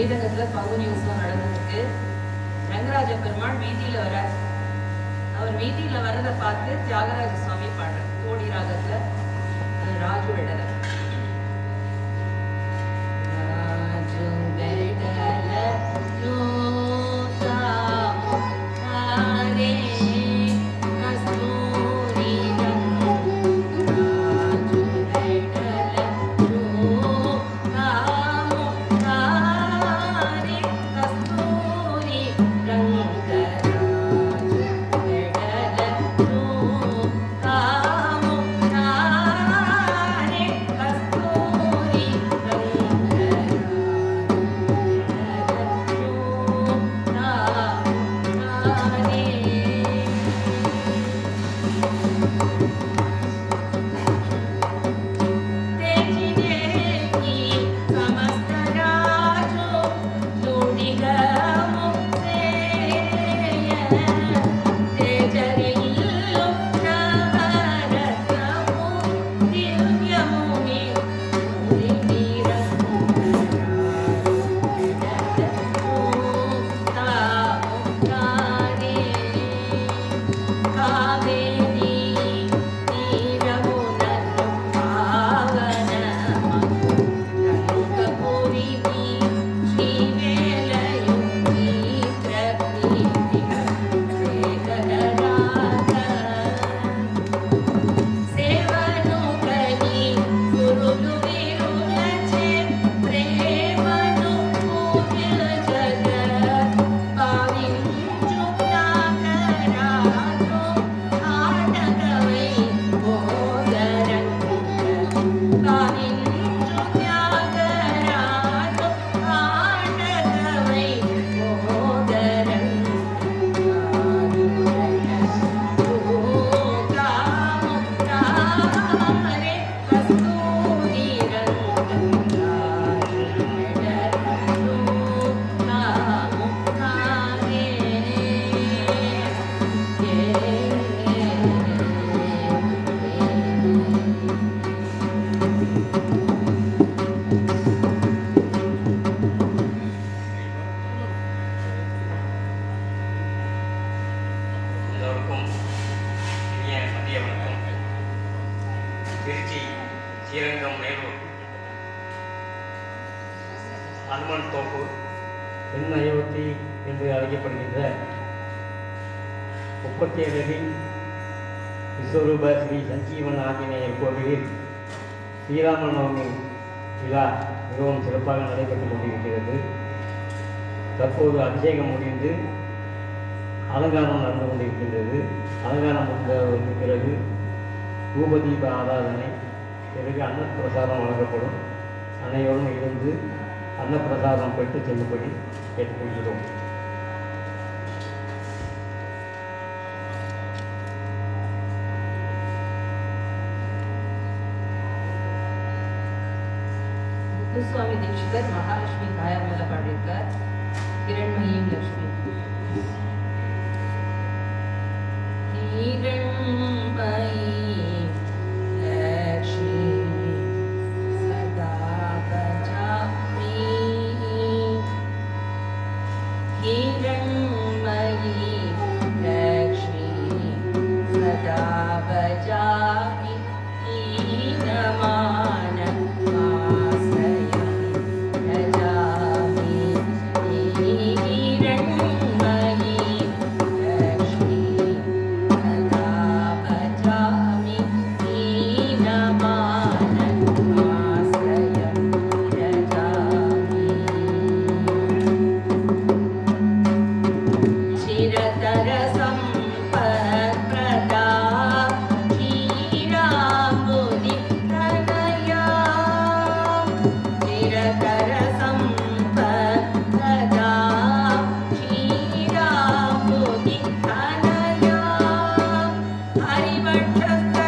ஸ்ரீரங்கத்தில் பங்குனி உற்சவம் நடந்ததுக்கு ரங்கராஜ பெருமாள் வீதியில் வரார். அவர் வீதியில் வர்றதை பார்த்து தியாகராஜ சுவாமி பாடுறார். கோடி ராகத்துல ராஜு எழுதுறார் திருச்சி ஸ்ரீரங்கம் மேலூர். அனுமன் தோப்பு. பெண் அயோத்தி என்று அழைக்கப்படுகின்ற முப்பத்தி ஏழில் விஸ்வரூப ஸ்ரீ சஞ்சீவன் ஆஞ்சநேயர் கோவிலில் ஸ்ரீராம நவமி விழா மிகவும் சிறப்பாக நடைபெற்று கொண்டிருக்கிறது. தற்போது அபிஷேகம் முடிந்து அலங்காரம் நடந்து கொண்டிருக்கின்றது. அலங்காரம் முடிந்த பிறகு பூபதீப ஆராதனை பிறகு அன்னப்பிரசாதம் வழங்கப்படும். அனைவரும் இருந்து அன்னப்பிரசாதம் பெற்று செல்லும்படி கேட்டுக்கொள்கிறோம். முத்துசுவாமி தீட்சிதர் மகாலட்சுமி தாயார் மேல பாடியிருக்கார். கிரண்மயியும் லட்சுமி. 가자. Hari Bhattacharya.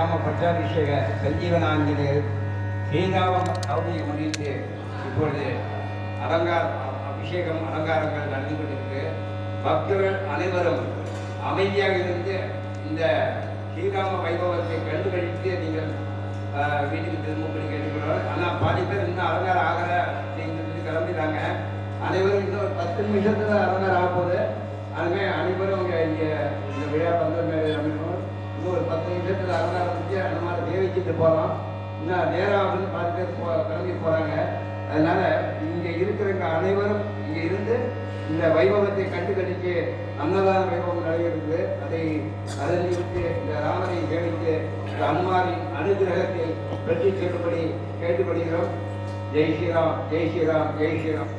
கிராம அயோத்தி ராம பட்டாபிஷேக சஞ்சீவன ஆஞ்சநேயர் ஸ்ரீராம முன்னிட்டு இப்பொழுது அலங்கார அபிஷேகம் அலங்காரங்கள் நடந்து கொண்டிருக்கு. பக்தர்கள் அனைவரும் அமைதியாக இருந்து இந்த ஸ்ரீராம வைபவத்தை கண்டு கழித்து நீங்கள் வீட்டுக்கு திரும்பும்படி கேட்டுக்கொள்வார் ஆனால் பாதி பேர் இன்னும் அலங்காரம் ஆகலை அப்படின்னு சொல்லி கிளம்பிட்டாங்க அனைவரும் இன்னும் ஒரு பத்து நிமிஷத்தில் அலங்காரம் ஆக போகுது. அதுவே அனைவரும் இங்கே இங்கே இந்த விழா பந்தல் மேலே இன்னும் ஒரு பத்து நிமிஷத்தில் அலங்காரம் அந்த மாதிரி தேவிச்சிட்டு போகலாம் இன்னும் நேரம் அப்படின்னு பாதி பேர் போ கிளம்பி போகிறாங்க அதனால் இங்கே இருக்கிறவங்க அனைவரும் இங்கே இருந்து இந்த வைபவத்தை கண்டு கழிச்சு அன்னதான வைபவம் நடைபெறுகிறது அதை அதனிட்டு இந்த ராமனை சேவித்து இந்த அன்மாரின் அனுகிரகத்தில் வெற்றி செல்லும்படி கேட்டுக்கொள்கிறோம். ஜெய் ஸ்ரீராம் ஜெய் ஸ்ரீராம் ஜெய் ஸ்ரீராம்.